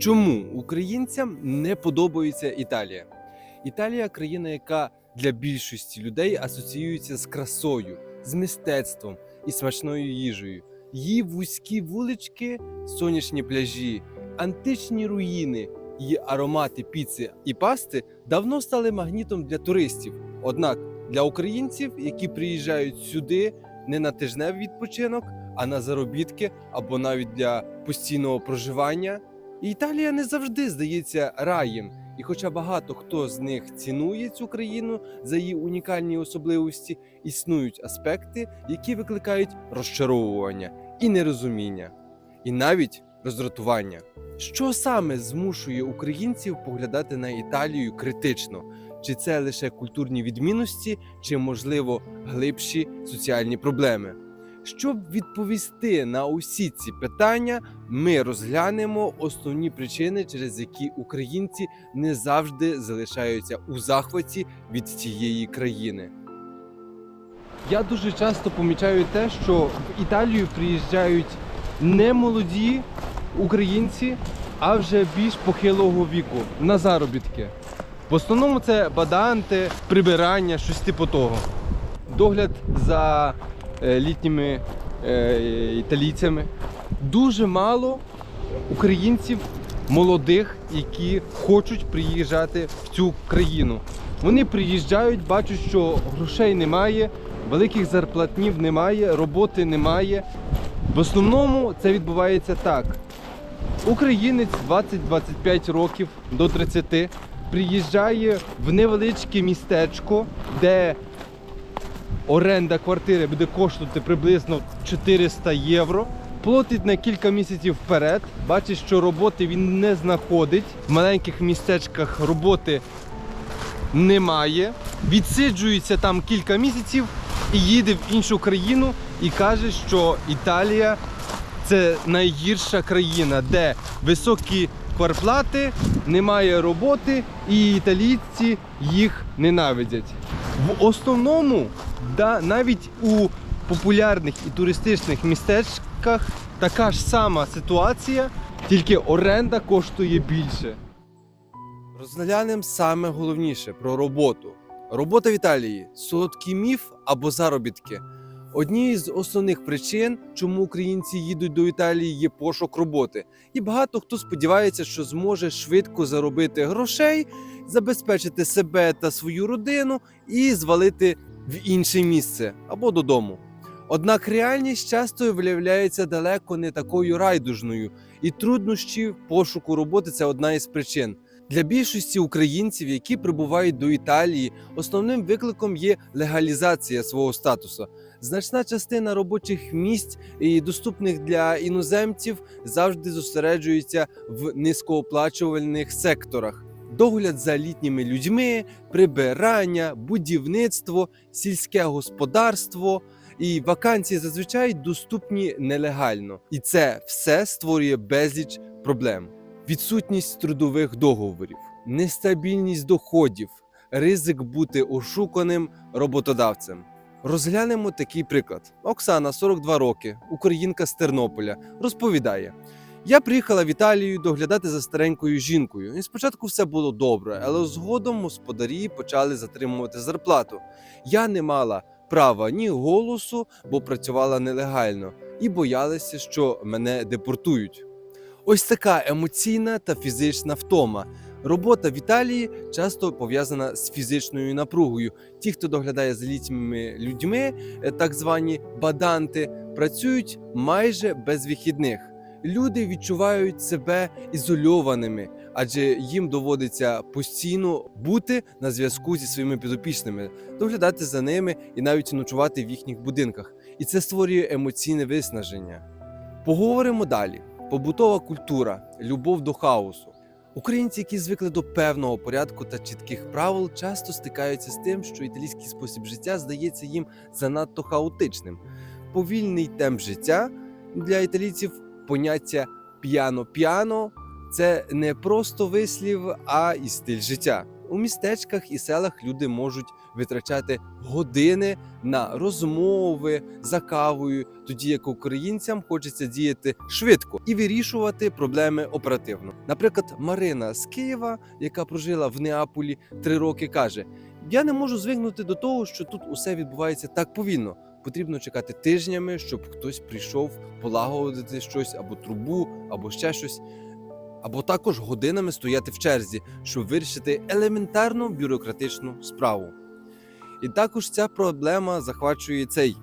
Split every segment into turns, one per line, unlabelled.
Чому українцям не подобається Італія? Італія країна, яка для більшості людей асоціюється з красою, з мистецтвом і смачною їжею. Її вузькі вулички, сонячні пляжі, античні руїни, її аромати піци і пасти давно стали магнітом для туристів. Однак для українців, які приїжджають сюди не на тижневий відпочинок, а на заробітки або навіть для постійного проживання, Італія не завжди здається раєм. І хоча багато хто з них цінує цю країну за її унікальні особливості, існують аспекти, які викликають розчаровування і нерозуміння, і навіть роздратування. Що саме змушує українців поглядати на Італію критично? Чи це лише культурні відмінності, чи можливо глибші соціальні проблеми? Щоб відповісти на усі ці питання, ми розглянемо основні причини, через які українці не завжди залишаються у захваті від цієї країни. Я дуже часто помічаю те, що в Італію приїжджають не молоді українці, а вже більш похилого віку на заробітки. В основному це баданти, прибирання, щось типу того. Догляд за літніми е, італійцями. Дуже мало українців молодих, які хочуть приїжджати в цю країну. Вони приїжджають, бачать, що грошей немає, великих зарплатнів немає, роботи немає. В основному це відбувається так. Українець 20-25 років до 30 приїжджає в невеличке містечко, де оренда квартири буде коштувати приблизно 400 євро. Платить на кілька місяців вперед. Бачить, що роботи він не знаходить. В маленьких містечках роботи немає. Відсиджується там кілька місяців і їде в іншу країну і каже, що Італія це найгірша країна, де високі кварплати, немає роботи, і італійці їх ненавидять. В основному, да, навіть у популярних і туристичних містечках така ж сама ситуація, тільки оренда коштує більше. Розглянемо саме головніше про роботу. Робота в Італії солодкий міф або заробітки. Однією з основних причин, чому українці їдуть до Італії, є пошук роботи. І багато хто сподівається, що зможе швидко заробити грошей, забезпечити себе та свою родину і звалити в інше місце або додому. Однак реальність часто виявляється далеко не такою райдужною, і труднощі пошуку роботи це одна із причин. Для більшості українців, які прибувають до Італії, основним викликом є легалізація свого статусу. Значна частина робочих місць і доступних для іноземців завжди зосереджується в низькооплачувальних секторах. Догляд за літніми людьми, прибирання, будівництво, сільське господарство і вакансії зазвичай доступні нелегально, і це все створює безліч проблем. Відсутність трудових договорів, нестабільність доходів, ризик бути ошуканим роботодавцем. Розглянемо такий приклад. Оксана, 42 роки, українка з Тернополя, розповідає: я приїхала в Італію доглядати за старенькою жінкою. І спочатку все було добре, але згодом господарі почали затримувати зарплату. Я не мала права ні голосу, бо працювала нелегально, і боялася, що мене депортують. Ось така емоційна та фізична втома. Робота в Італії часто пов'язана з фізичною напругою. Ті, хто доглядає за літніми людьми, е, так звані баданти, працюють майже без вихідних. Люди відчувають себе ізольованими, адже їм доводиться постійно бути на зв'язку зі своїми підопічними, доглядати за ними і навіть ночувати в їхніх будинках. І це створює емоційне виснаження. Поговоримо далі: побутова культура, любов до хаосу. Українці, які звикли до певного порядку та чітких правил, часто стикаються з тим, що італійський спосіб життя здається їм занадто хаотичним. Повільний темп життя для італійців поняття п'яно-п'яно це не просто вислів, а і стиль життя. У містечках і селах люди можуть витрачати години на розмови за кавою, тоді як українцям хочеться діяти швидко і вирішувати проблеми оперативно. Наприклад, Марина з Києва, яка прожила в Неаполі три роки, каже: Я не можу звикнути до того, що тут усе відбувається так повільно. Потрібно чекати тижнями, щоб хтось прийшов полагодити щось або трубу, або ще щось. Або також годинами стояти в черзі, щоб вирішити елементарну бюрократичну справу. І також ця проблема захвачує цей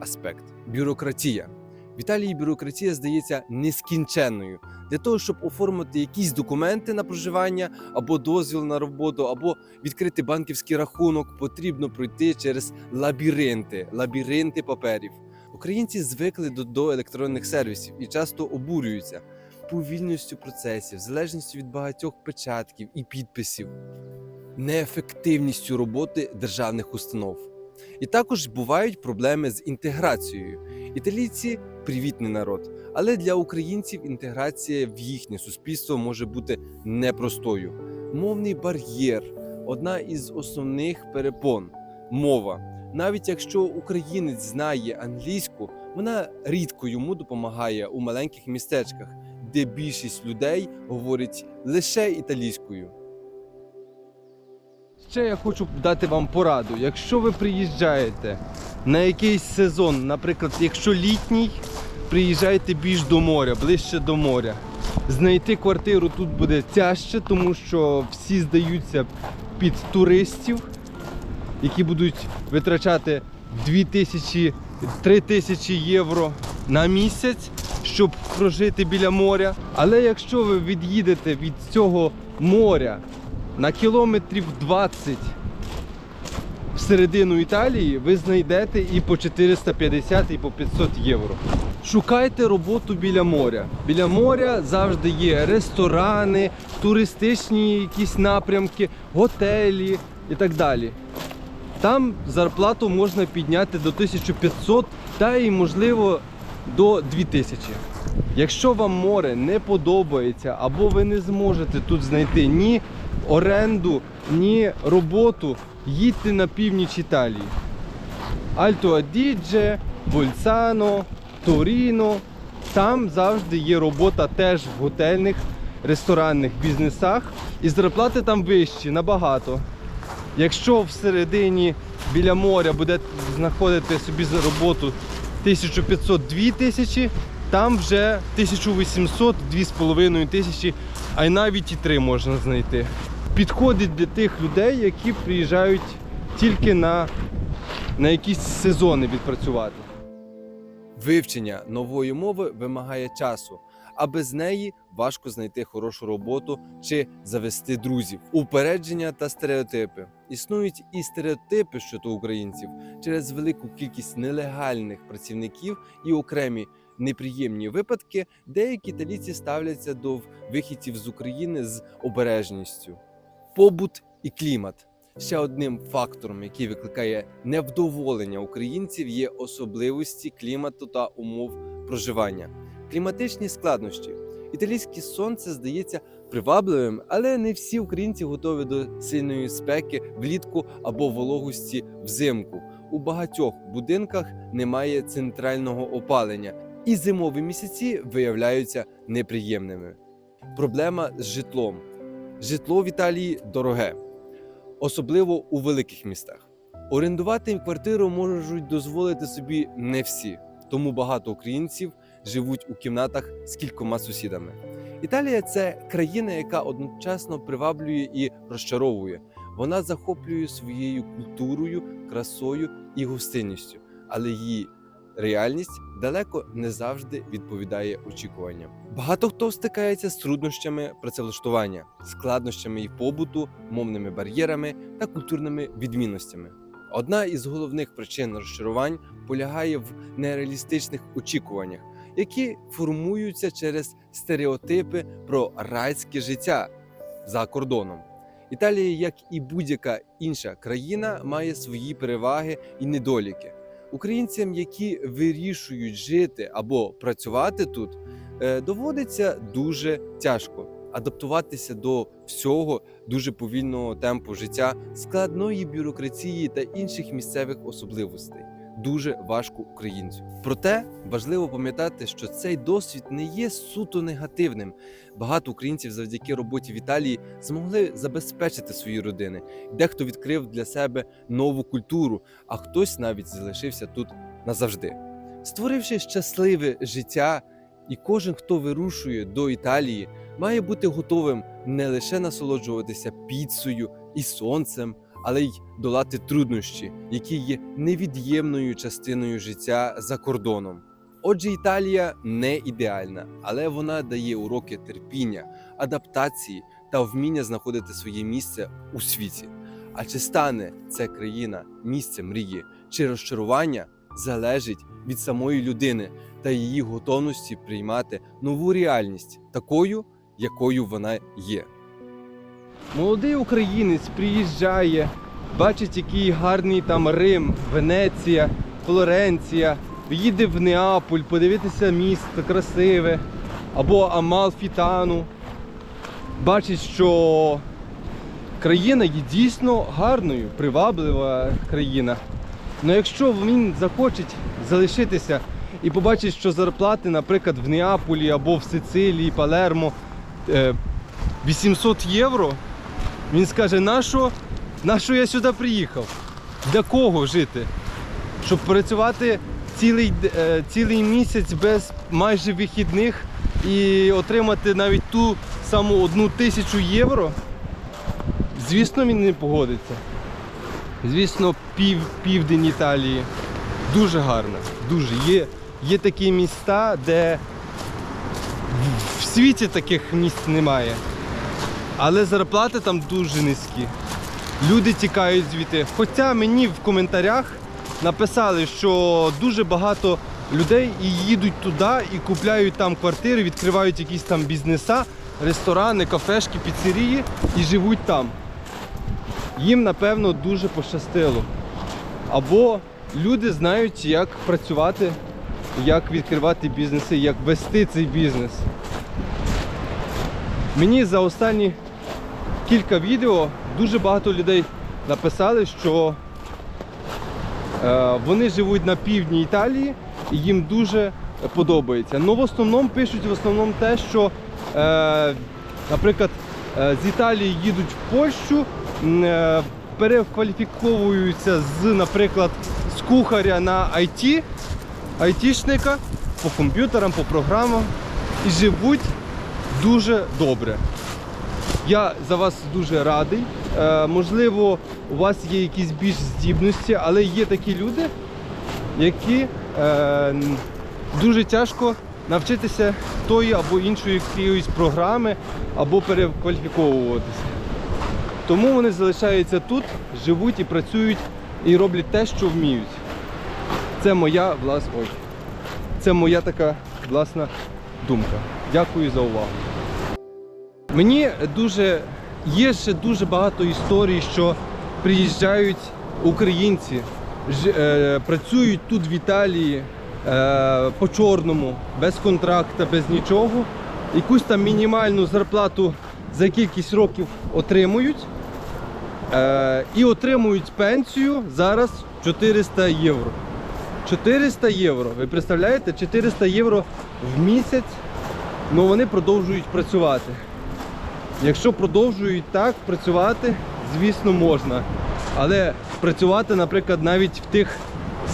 аспект бюрократія. Італії бюрократія здається нескінченною. Для того, щоб оформити якісь документи на проживання або дозвіл на роботу, або відкрити банківський рахунок, потрібно пройти через лабіринти, лабіринти паперів. Українці звикли до, до електронних сервісів і часто обурюються повільністю процесів, залежністю від багатьох печатків і підписів, неефективністю роботи державних установ. І також бувають проблеми з інтеграцією. Італійці привітний народ, але для українців інтеграція в їхнє суспільство може бути непростою. Мовний бар'єр одна із основних перепон мова. Навіть якщо українець знає англійську, вона рідко йому допомагає у маленьких містечках, де більшість людей говорить лише італійською. Ще я хочу дати вам пораду. Якщо ви приїжджаєте на якийсь сезон, наприклад, якщо літній, приїжджайте більш до моря, ближче до моря. Знайти квартиру тут буде тяжче, тому що всі здаються під туристів, які будуть витрачати 2000 3000 євро на місяць, щоб прожити біля моря. Але якщо ви від'їдете від цього моря на кілометрів 20 в середину Італії, ви знайдете і по 450, і по 500 євро. Шукайте роботу біля моря. Біля моря завжди є ресторани, туристичні якісь напрямки, готелі і так далі. Там зарплату можна підняти до 1500 та і можливо до 2000. Якщо вам море не подобається або ви не зможете тут знайти ні оренду, ні роботу, їдьте на північ Італії. Альто Адідже, Вольцано, Торіно. Там завжди є робота теж в готельних, ресторанних бізнесах. І зарплати там вищі, набагато. Якщо всередині біля моря будете знаходити собі роботу 1500-2 тисячі, там вже 1800 25 тисячі, а й навіть і 3 можна знайти. Підходить для тих людей, які приїжджають тільки на, на якісь сезони відпрацювати. Вивчення нової мови вимагає часу а без неї важко знайти хорошу роботу чи завести друзів. Упередження та стереотипи. Існують і стереотипи щодо українців через велику кількість нелегальних працівників і окремі неприємні випадки. Деякі італійці ставляться до вихідців з України з обережністю. Побут і клімат. Ще одним фактором, який викликає невдоволення українців, є особливості клімату та умов проживання. Кліматичні складнощі. Італійське сонце здається привабливим, але не всі українці готові до сильної спеки влітку або вологості взимку. У багатьох будинках немає центрального опалення, і зимові місяці виявляються неприємними. Проблема з житлом. Житло в Італії дороге, особливо у великих містах. Орендувати квартиру можуть дозволити собі не всі, тому багато українців живуть у кімнатах з кількома сусідами. Італія це країна, яка одночасно приваблює і розчаровує. Вона захоплює своєю культурою, красою і гостинністю, але її реальність далеко не завжди відповідає очікуванням. Багато хто стикається з труднощами працевлаштування, складнощами і побуту, мовними бар'єрами та культурними відмінностями. Одна із головних причин розчарувань полягає в нереалістичних очікуваннях, які формуються через стереотипи про райське життя за кордоном. Італія, як і будь-яка інша країна, має свої переваги і недоліки. Українцям, які вирішують жити або працювати тут, е, доводиться дуже тяжко. адаптуватися до всього дуже повільного темпу життя, складної бюрократії та інших місцевих особливостей. Дуже важко українцю. Проте важливо пам'ятати, що цей досвід не є суто негативним. Багато українців завдяки роботі в Італії змогли забезпечити свої родини. Дехто відкрив для себе нову культуру, а хтось навіть залишився тут назавжди. Створивши щасливе життя, і кожен, хто вирушує до Італії, має бути готовим не лише насолоджуватися піцею і сонцем, але й долати труднощі, які є невід'ємною частиною життя за кордоном. Отже, Італія не ідеальна, але вона дає уроки терпіння, адаптації та вміння знаходити своє місце у світі. А чи стане ця країна місцем мрії чи розчарування залежить від самої людини та її готовності приймати нову реальність такою, якою вона є. Молодий українець приїжджає, бачить, який гарний там Рим, Венеція, Флоренція, їде в Неаполь, подивитися місто красиве, або Амалфітану. Бачить, що країна є дійсно гарною, приваблива країна. Але якщо він захоче залишитися і побачить, що зарплати, наприклад, в Неаполі або в Сицилії, Палермо е, 800 євро, він скаже, нащо, нащо я сюди приїхав? Для кого жити? Щоб працювати цілий, е, цілий місяць без майже вихідних і отримати навіть ту саму одну тисячу євро? Звісно, він не погодиться. Звісно, пів, південь Італії дуже гарна. Дуже. Є, є такі міста, де в світі таких місць немає. Але зарплати там дуже низькі. Люди тікають звідти. Хоча мені в коментарях написали, що дуже багато людей і їдуть туди і купляють там квартири, відкривають якісь там бізнеса, ресторани, кафешки, піцерії і живуть там. Їм, напевно, дуже пощастило. Або люди знають, як працювати, як відкривати бізнеси, як вести цей бізнес. Мені за останні кілька відео дуже багато людей написали, що е, вони живуть на півдні Італії і їм дуже подобається. Ну в основному пишуть в основному те, що, е, наприклад, е, з Італії їдуть в Польщу, перекваліфіковуються з, наприклад, з кухаря на IT, айтішника по комп'ютерам, по програмам і живуть дуже добре. Я за вас дуже радий. Е, можливо, у вас є якісь більш здібності, але є такі люди, які е, дуже тяжко навчитися тої або іншої якоїсь програми, або перекваліфіковуватися. Тому вони залишаються тут, живуть і працюють і роблять те, що вміють. Це моя власна, це моя така власна думка. Дякую за увагу. Мені дуже є ще дуже багато історій, що приїжджають українці, ж- е, працюють тут в Італії е, по чорному, без контракту, без нічого. Якусь там мінімальну зарплату за кількість років отримують. Е, і отримують пенсію зараз 400 євро. 400 євро. Ви представляєте? 400 євро в місяць, але вони продовжують працювати. Якщо продовжують так працювати, звісно, можна. Але працювати, наприклад, навіть в тих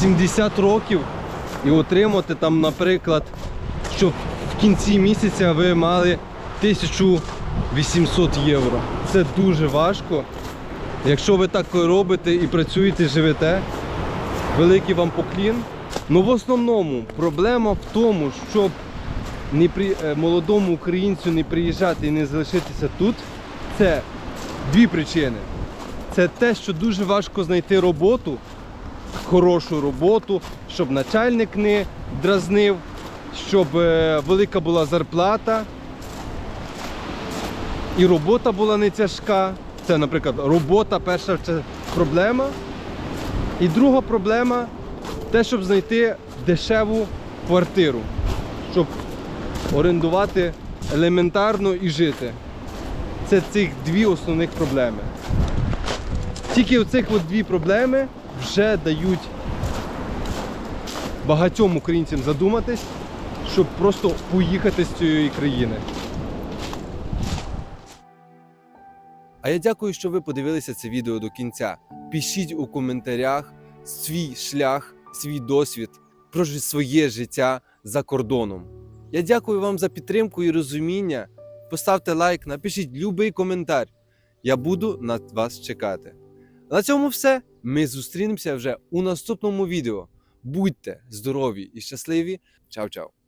70 років і отримати там, наприклад, щоб в кінці місяця ви мали 1800 євро. Це дуже важко. Якщо ви так робите і працюєте, живете, великий вам поклін. Ну в основному проблема в тому, щоб не при, е, молодому українцю не приїжджати і не залишитися тут, це дві причини. Це те, що дуже важко знайти роботу, хорошу роботу, щоб начальник не дразнив, щоб е, велика була зарплата і робота була не тяжка. Це, наприклад, робота перша проблема. І друга проблема те, щоб знайти дешеву квартиру, щоб орендувати елементарно і жити. Це цих дві основних проблеми. Тільки оцих от дві проблеми вже дають багатьом українцям задуматись, щоб просто поїхати з цієї країни. А я дякую, що ви подивилися це відео до кінця. Пишіть у коментарях свій шлях, свій досвід про своє життя за кордоном. Я дякую вам за підтримку і розуміння. Поставте лайк, напишіть будь-який коментар. Я буду на вас чекати. На цьому все. Ми зустрінемося вже у наступному відео. Будьте здорові і щасливі. Чао-чао!